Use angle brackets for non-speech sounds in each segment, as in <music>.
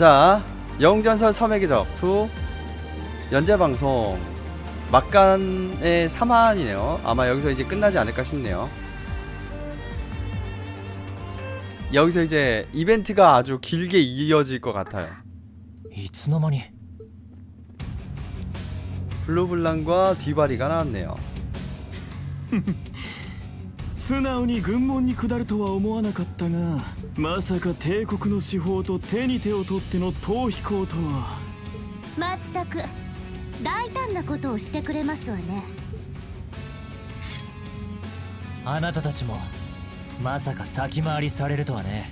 자, 영전설 섬의 기적 2 연재 방송 막간의 3안이네요. 아마 여기서 이제 끝나지 않을까 싶네요. 여기서 이제 이벤트가 아주 길게 이어질 것 같아요. 이츠노마니 블루블랑과 디바리가 나왔네요. <laughs> 素直に軍門に下るとは思わなかったがまさか帝国の司法と手に手を取っての逃避行とはまったく大胆なことをしてくれますわねあなたたちもまさか先回りされるとはね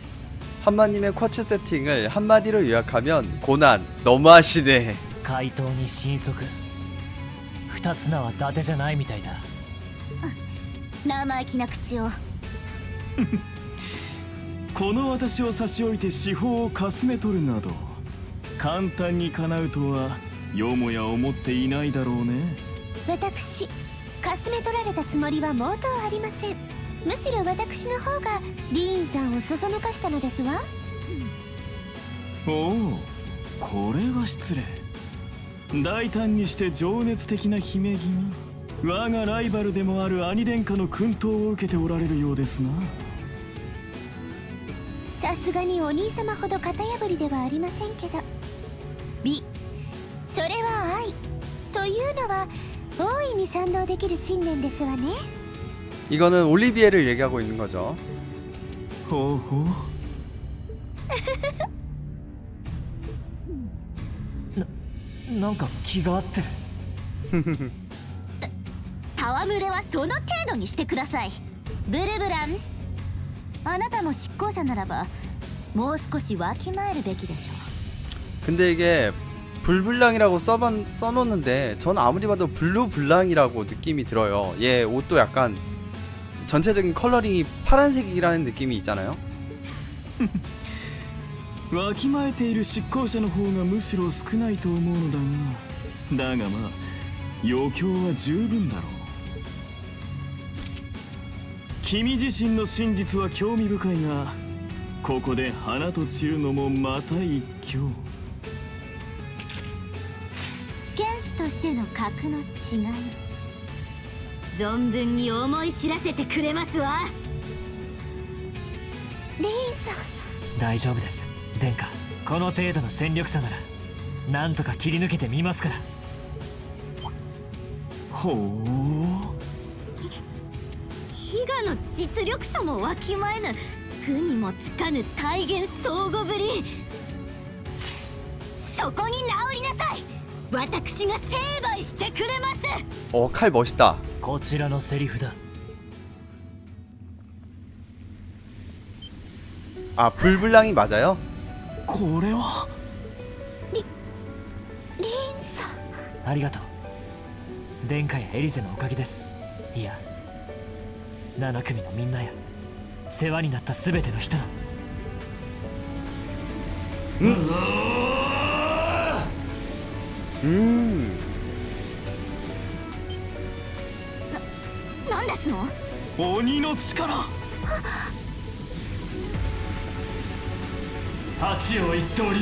한마님의 쿼츠 세팅을 한마디로 요약하면 고난 너무하시네. 怪盗に神速二つ名は伊達じゃないみたいだ 生意気な口を。<laughs> この私を差し置いて司法をかすめ取るなど簡単に叶うとはよもや思っていないだろうね。私かすめ取られたつもりは毛頭ありません。むしろ私の方がリーンさんをそそのかしたのですわ。おおこれは失礼。大胆にして情熱的な姫君我がライバルでもある兄殿下の薫陶を受けておられるようですなさすがにお兄様ほど型破りではありませんけど美それは愛というのは大いに賛同できる信念ですわね 이거는 올리비에를 얘기하고 있는 거죠. ほうほうなんか気が合ってる <laughs> 戯れはその程度にしてくださいブルブランあなたも執行者ならばもう少しわきまえるべきでしょ 근데 이게 불블랑이라고 써ban, 써놓는데 전 아무리 봐도 블루블랑이라고 느낌이 들어요. 얘 옷도 약간 전체적인 컬러링이 파란색이라는 느낌이 있잖아요. わきまえている執行者の方がむしろ少ないと思うのだがだがまあ余興は十分だろう 君自身の真実は興味深いがここで花と散るのもまた一興。剣士としての格の違い。存分に思い知らせてくれますわ。レインさん。大丈夫です。殿下この程度の戦力差ならなんとか切り抜けてみますから。ほう比嘉の実力差もわきまえぬ苦にもつかぬ体現相互ぶりそこに治りなさい私が成敗してくれます 어, 칼 멋있다. こちらのセリフだ 아, 불블랑이 맞아요? これはレインさんありがとう殿下やエリゼのおかげですいや 7組のみんなや。世話になった全ての人の 음. 何ですの？鬼の力。八王一刀流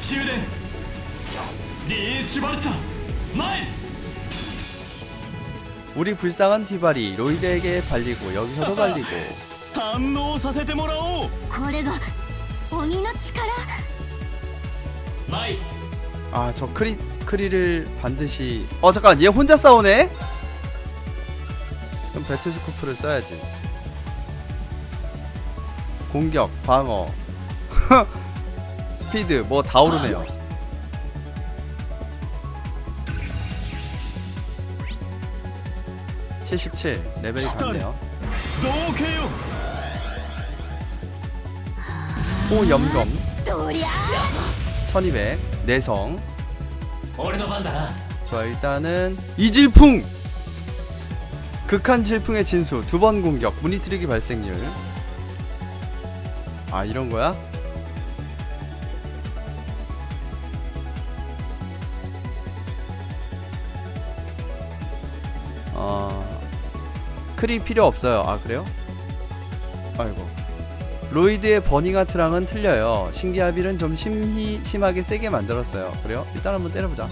終電。リーン・シュバルツァー前 우리 불쌍한 디바리 로이드에게 발리고 여기서도 발리고 <laughs> 堪能させてもらおうこれが鬼の力前 아 저 크리 크리를 반드시 어 잠깐 얘 혼자 싸우네? 그럼 배틀스코프를 써야지 공격 방어 <laughs> 스피드 뭐 다 오르네요 77 레벨이 갔네요. 노케요. 호염검 1200 내성. 좋아 일단은 이질풍! 극한 질풍의 진수 두 번 공격 무늬 트릭이 발생률. 아 이런 거야? 크리 필요 없어요 아 그래요? 아이고 로이드의 버닝하트랑은 틀려요 신기하빌은 좀 심히, 심하게 세게 만들었어요 그래요? 일단 한번 때려보자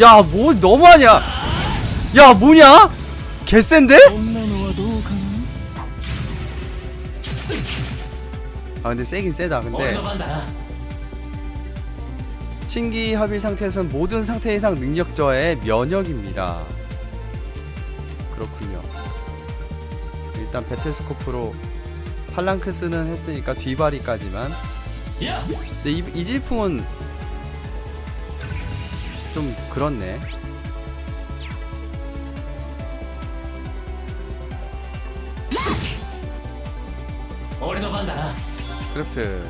야 뭐 너무하냐 야 뭐냐? 개센데? 아 근데 세긴 세다 근데 신기합일 상태에서는 모든 상태 이상 능력 저의 면역입니다 그렇군요. 일단 베테스코프로 팔랑크스는 했으니까 뒤바리까지만. 근데 이, 이 질풍은 좀 그렇네. 크래프트.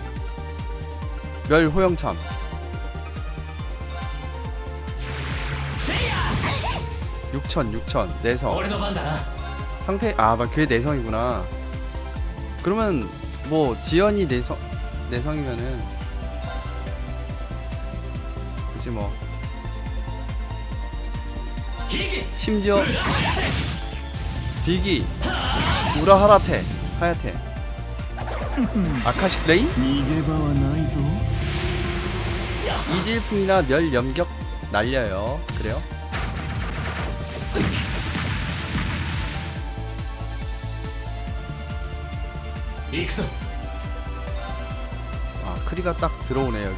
멸 호영참. 6천 6천. 내성. 상태 아막 그게 내성이구나. 그러면 뭐 지연이 내성 내성이면은 그치 뭐. 심지어 비기 우라하라테 하야테. 아카식 레인? 이질풍이나 멸 염격 날려요. 그래요? 行くぞ 아 크리가 딱 들어오네 여기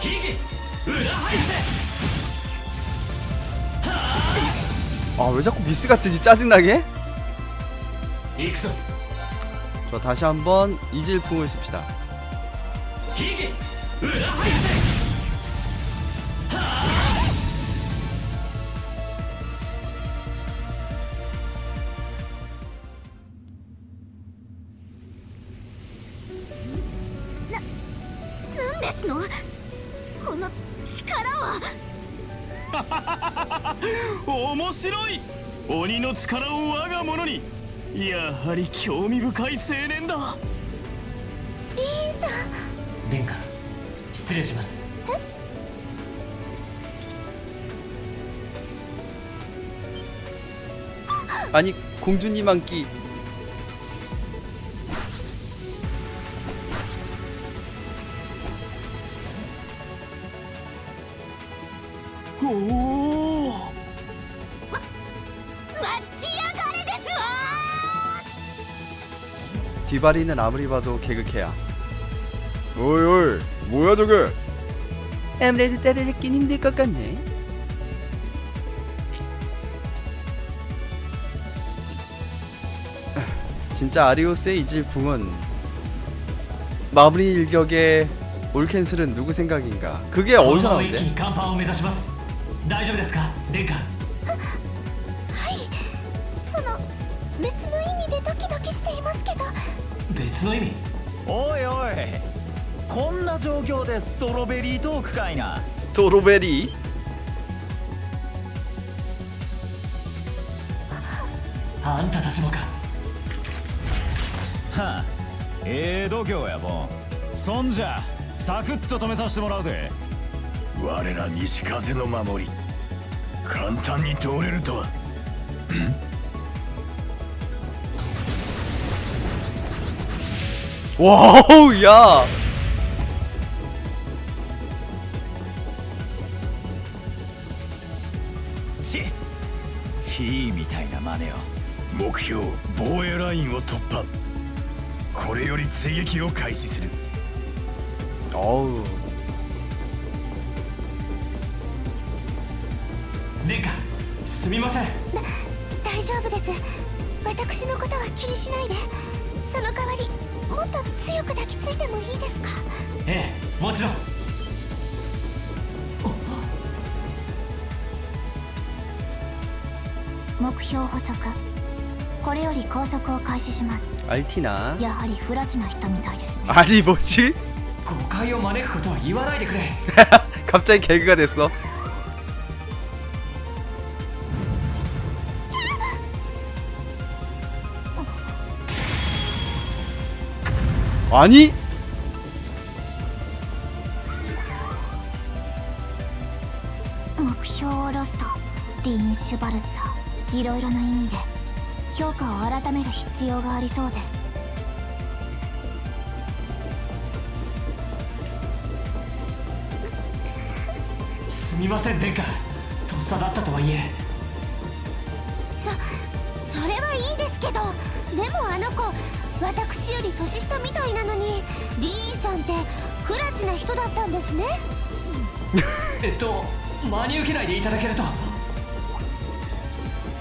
ヒリキ裏入って 아 왜 자꾸 미스가 뜨지 짜증나게? 行くぞ 저 다시 한번 이질풍을 씁시다 ヒリキ裏入って この力は<laughs> 面白い鬼の力を我が物にやはり興味深い青年だリーンさん殿下失礼します 아니 공주님 한끼 뒤바리는 아무리 봐도 개그캐야 오이 오이 뭐야 저게 아무래도 따라잡긴 힘들 것 같네 진짜 아리오스의 이질풍은 마무리 일격의 올캔슬은 누구 생각인가 그게 この 어디서 まま一気 나오는데? に甲板を目指します大丈夫ですか殿下 の意味？おいおい。こんな状況でストロベリートークかいな。ストロベリー？あんたたちもか。はあええー、度胸やもんそんじゃサクッと止めさせてもらうで我ら西風の守り。簡単に通れるとは。ん？Wow, ja! Tch, みたいな真似を。目標、防衛ラインを突破。これより追撃を開始する。おう。殿下、すみません。大丈夫です。私のことは気にしないで。その代わりもっと強く抱きついてもいいですかええもちろん目標補足これより拘束を開始します 알티나 やはり不埒な人みたいですね 아니 뭐지? 誤解を招くことは言わないでくれ <laughs> 갑자기 개그가 됐어 아 니? 目標をロスト。リーン・シュバルツァーいろいろな意味で。評価を改める必要がありそうです。すみません殿下。とっさだったとはいえ。そそれはいいですけど。でもあの子私より年下みたいなのにリーンさんって不埒な人だったんですねえっと真に受けないでいただけると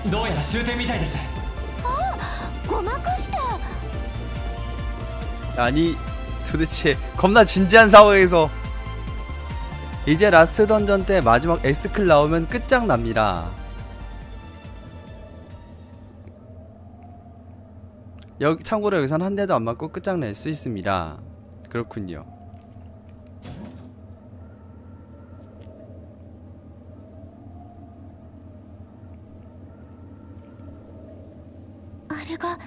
どうやら終点みたいですごまかした 아니 도대체 겁나 진지한 상황에서 이제 라스트 던전 때 마지막 S클 나오면 끝장납니다 여기 참고로 여기선 한 대도 안 맞고 끝장낼 수 있습니다 그렇군요 あれが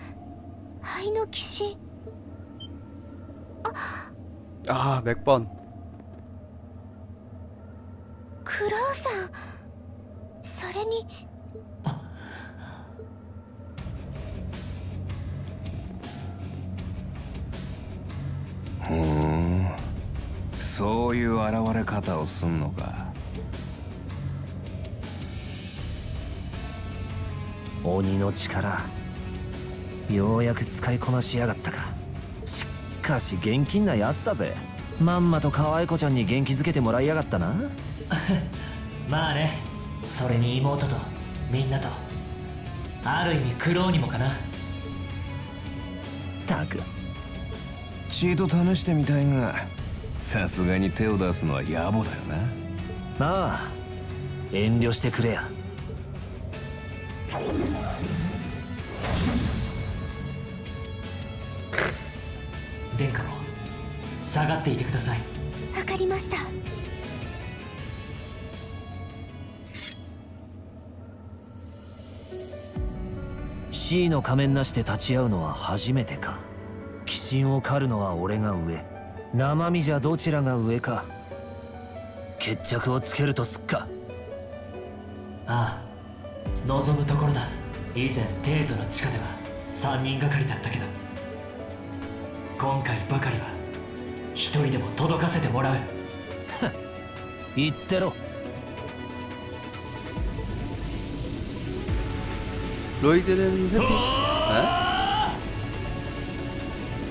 灰の騎士 아 맥번 クロウさんそれに そういう現れ方をすんのか。鬼の力ようやく使いこなしやがったか。しかし現金なやつだぜ。まんまと可愛い子ちゃんに元気づけてもらいやがったな。<laughs> まあね。それに妹とみんなと。ある意味苦労にもかな。たく。一度試してみたいがさすがに手を出すのは野暮だよな。ああ遠慮してくれや。殿下も下がっていてください。わかりました。シーの仮面なしで立ち会うのは初めてか。鬼神を狩るのは俺が上生身じゃどちらが上か決着をつけるとすっかああ望むところだ以前帝都の地下では3人がかりだったけど今回ばかりは一人でも届かせてもらう<laughs> 言ってろ 로이드는 회피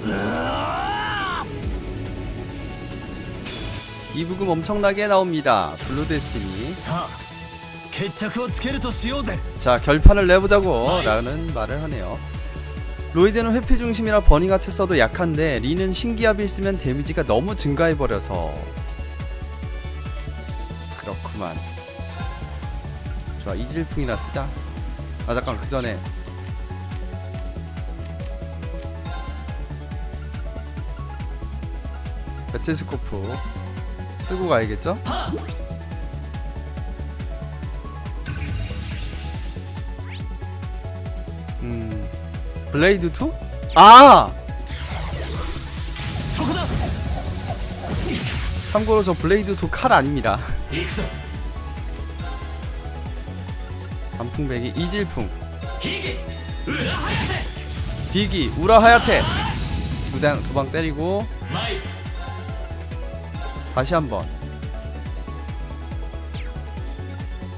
에? 이 부금 엄청나게 나옵니다. 블루 데스티니. 자, 결판을 내보자고 라는 말을 하네요. 로이드는 회피 중심이라 버닝 하트 써도 약한데 리는 신기압이 있으면 데미지가 너무 증가해버려서 그렇구만 좋아 이질풍이나 쓰자 아 잠깐 그 전에 배틀스코프 쓰고 가야겠죠? 음 블레이드 2? 아! 참고로 저 블레이드 2 칼 아닙니다. 단풍배기 이질풍 비기 우라 하야테 두방 두 때리고 다시 한번.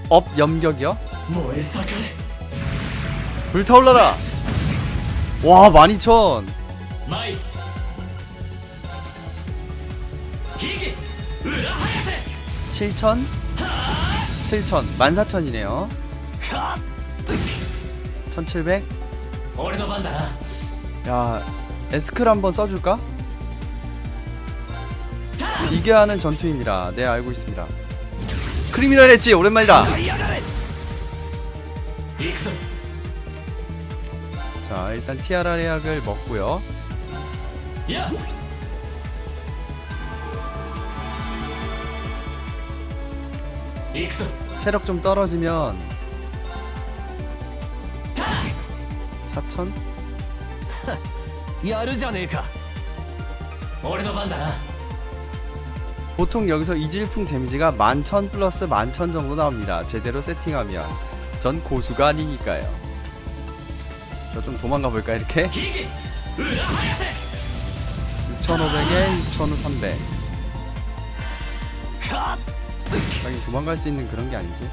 업 염격이요? 불타올라라! 와 12,000 7,000 7,000 14,000이네요. 1,700 야 에스클 한번 써줄까? 비교하는 전투입니다 네 알고 있습니다 크리미널 엣지 오랜만이다 行くぞ 자 일단 티아라 레약을 먹고요 や 行くぞ 체력 좀 떨어지면 4,000? やるじゃねえか俺の番だな <laughs> 보통 여기서 이질풍 데미지가 만천 플러스 만천 정도 나옵니다. 제대로 세팅하면 전 고수가 아니니까요. 저 좀 도망가 볼까 이렇게? 6,500에 6,300 하긴 도망갈 수 있는 그런 게 아니지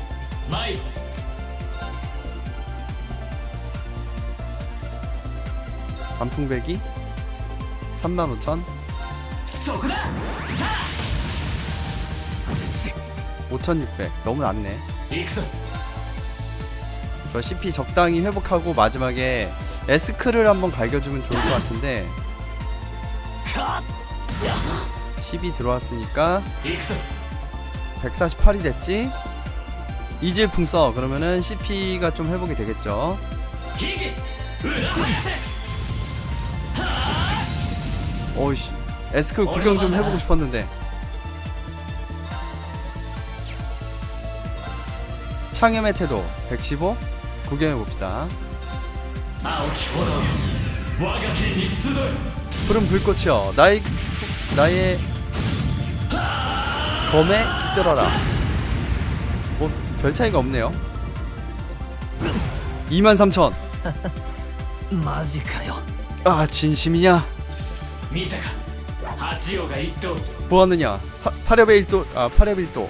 단풍배기 35,000 5600 너무 낮네. 익스 저 CP 적당히 회복하고 마지막에 에스크를 한번 갈겨주면 좋을 것 같은데. 10이 들어왔으니까 148이 됐지? 이질풍 써. 그러면은 CP가 좀 회복이 되겠죠? 어이씨. 에스크 구경 좀 해보고 싶었는데. 상염의 태도 115 구경해봅시다. 푸른 불꽃이여 나의 나의 검에 깃들어라. 뭐 별 차이가 없네요. 23,000 아 진심이냐? 보았느냐? 뭐 파렵의 일도 아 파렵의 일도.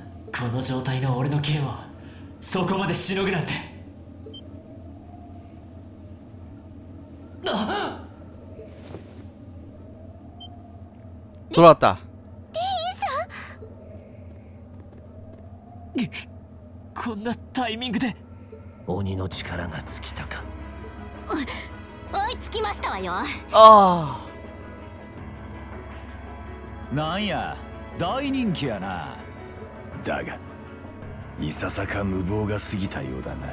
この状態の俺の剣をそこまでしのぐなんて。トラタレイさん。こんなタイミングで。鬼の力が尽きたか。追いつきましたわよ。ああ。なんや大人気やな。だがいささか無謀が過ぎたようだな。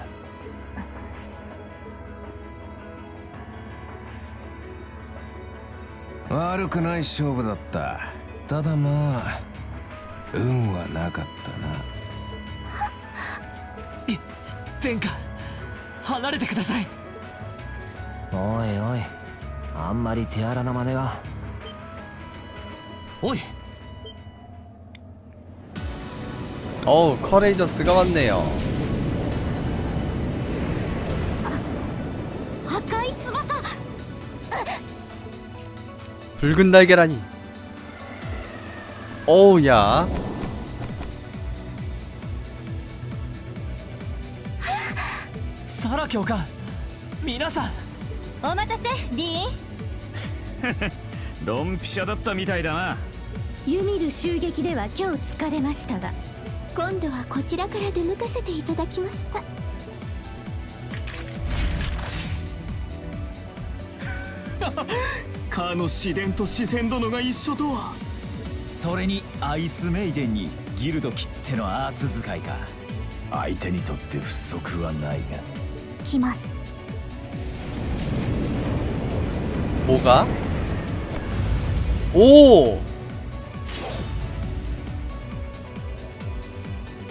悪くない勝負だった。ただまあ運はなかったな。天下離れてください。おいおいあんまり手荒な真似は。おい 어우 커레이저스가 왔네요 赤い翼 붉은 날개라니 어우야 サラ教官皆さんお待たせディーンドンピシャだったみたいだなユミル襲撃では今日疲れましたが 今度はこちらから出向かせていただきましたか<laughs> の自然と自然殿が一緒とはそれにアイスメイデンにギルド切ってのアーツ使いか相手にとって不足はないが来ます 뭐가? 오!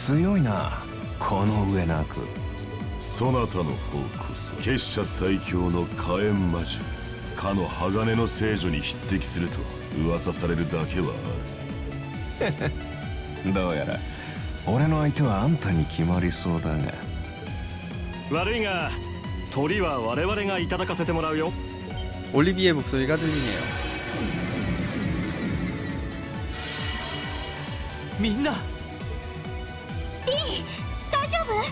強いなこの上なくそなたの方こそ結社最強の火炎魔獣かの鋼の聖女に匹敵すると噂されるだけは<laughs> どうやら俺の相手はあんたに決まりそうだが悪いが鳥は我々がいただかせてもらうよ 올리비의 목소리가 들리네요. みんな 大丈夫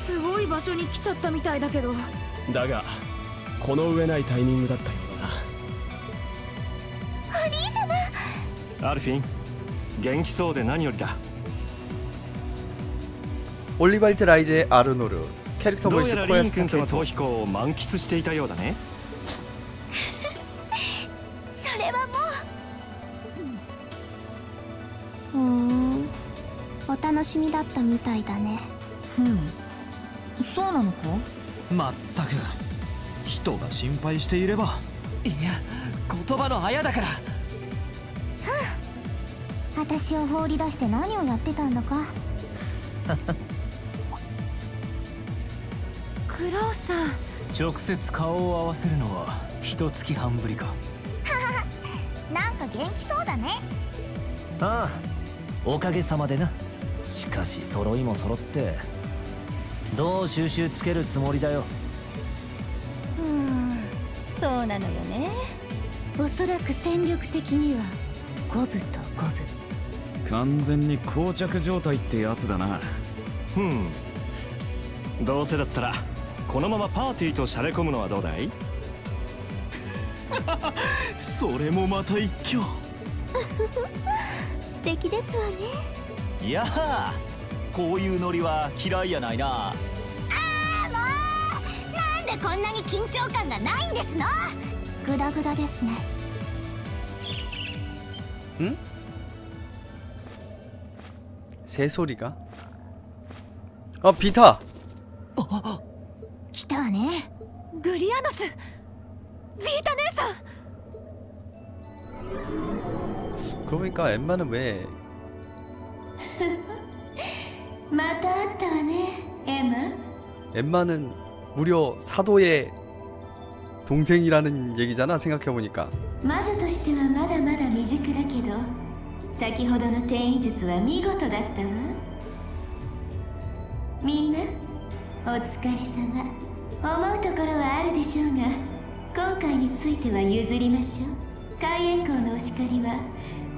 すすごい場所に来ちゃったみたいだけどだがこの上ないタイミングだったようだなお兄様アルフィン元気そうで何よりだ 올리발트 라이제 아르노르 캐릭터 どう 보이스 やらリン 코야스타 君との 캐릭터 逃避行を満喫していたようだね しみだったみたいだね。うん。そうなのか？まったく。人が心配していれば。いや言葉のあやだから。私を放り出して何をやってたんだか。<laughs> クローさん直接顔を合わせるのは一月半ぶりか。なんか元気そうだね。ああおかげさまでなしかし揃いも揃ってどう収集つけるつもりだよ。うんそうなのよね。おそらく戦力的には五分と五分。完全に膠着状態ってやつだな。うん。どうせだったらこのままパーティーとしゃれ込むのはどうだい？<laughs> それもまた一挙 <laughs> 素敵ですわねいやーこういうノリは嫌いやないななんでこんなに緊張感がないんですのグダグダですね 새소리가 아 비타 来たわねグリアノスビータ姉さん 그러고 보니까 엠마는 왜 <laughs> 엠마는 무려 사도의 동생이라는 얘기잖아 생각해보니까 魔女としてはまだまだ未熟だけど先ほどの転移術は見事だったわみんなお疲れ様思うところはあるでしょうが今回については譲りましょう開園校のお叱りは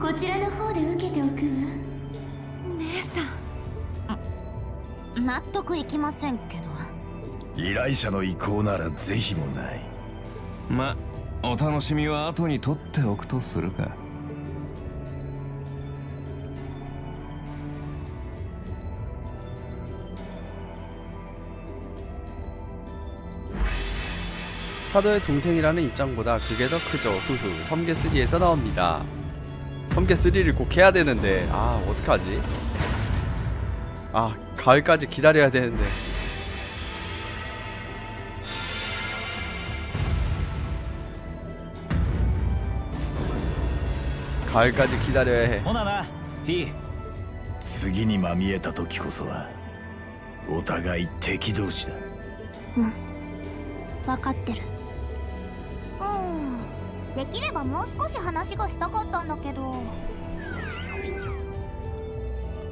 こちらの方で受けておくわ 姉さん納得いきませんけど依頼者の意向なら是非もないまお楽しみは後に取っておくとするか 사도의 동생이라는 입장보다 그게 더 크죠 후후 섬계3에서 나옵니다 섬계3를 꼭 해야 되는데 아 어떡하지 아 가을까지 기다려야 되는데 가을까지 기다려야 해 ほななフィー次にまみえた時こそはお互い敵同士だ分かってるうんできればもう少し話がしたかったんだけど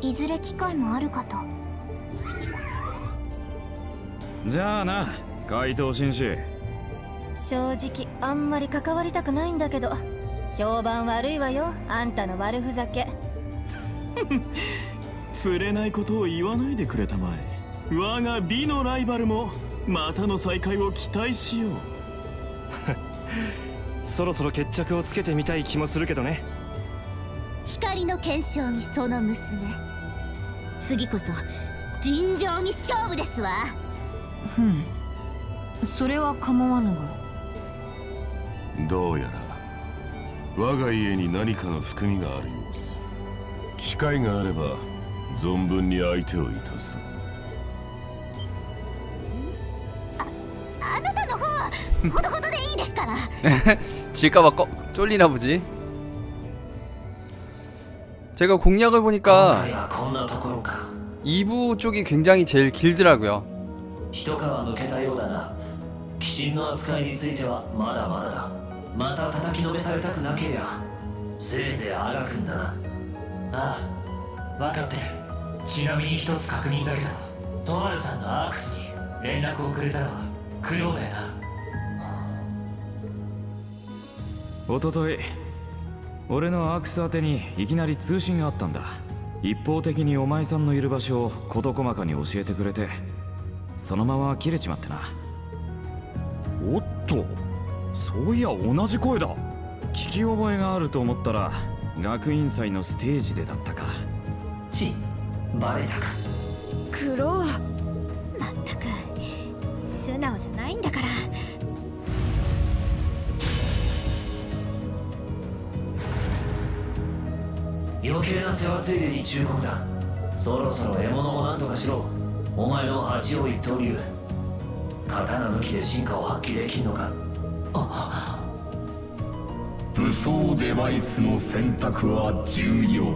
いずれ機会もあるかと。じゃあな怪盗紳士。正直あんまり関わりたくないんだけど評判悪いわよあんたの悪ふざけ。<laughs> 釣れないことを言わないでくれたまえ。我が美のライバルもまたの再会を期待しよう。<laughs> そろそろ決着をつけてみたい気もするけどね光の検証にその娘次こそ尋常に勝負ですわふんそれは構わぬがどうやら我が家に何かの含みがある様子機会があれば存分に相手をいたすあなたの方はほどほどでいいですから 질까봐 꺼, 쫄리나 보지 제가 공략을 보니까 2부 쪽이 굉장히 제일 길더라고요. 俺のアークス宛てにいきなり通信があったんだ。一方的にお前さんのいる場所を事細かに教えてくれてそのまま切れちまってな。おっとそういや同じ声だ。聞き覚えがあると思ったら学院祭のステージでだったか。ちバレたか。クロウまったく素直じゃないんだから余計な世話ついでに忠告だ。そろそろ獲物もなんとかしろ。お前の八王一刀流刀抜きで進化を発揮できんのか。武装デバイスの選択は重要。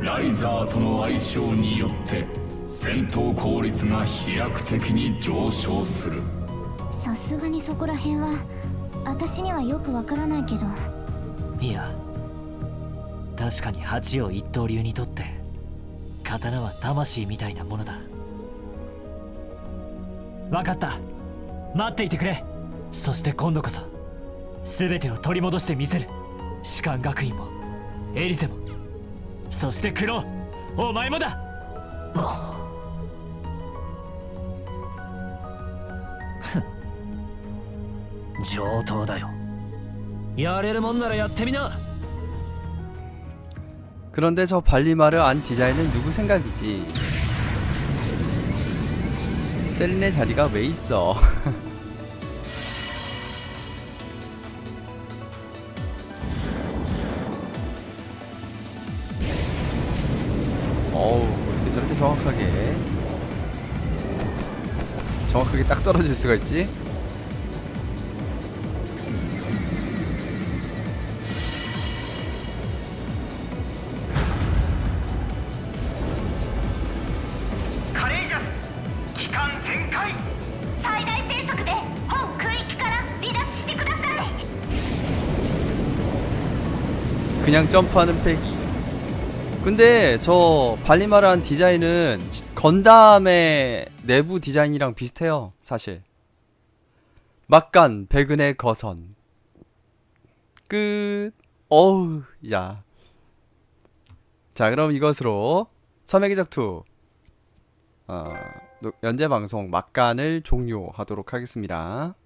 ライザーとの相性によって戦闘効率が飛躍的に上昇する。さすがにそこら辺は私にはよくわからないけど確かに八王一刀流にとって刀は魂みたいなものだ。分かった。待っていてくれ。そして今度こそ全てを取り戻してみせる。士官学院もエリゼも。そしてクロお前もだ。<laughs> 上等だよ。やれるもんならやってみな。 그런데 저 발리마르 안 디자인은 누구 생각이지? 셀린의 자리가 왜 있어? <laughs> 어우 어떻게 저렇게 정확하게 정확하게 딱 떨어질 수가 있지? 그냥 점프하는 패기. 근데 저 발리마르한 디자인은 건담의 내부 디자인이랑 비슷해요, 사실. 막간 백은의 거선. 끝. 어우, 야. 자, 그럼 이것으로 섬의 기적 2 어, 녹- 연재 방송 막간을 종료하도록 하겠습니다.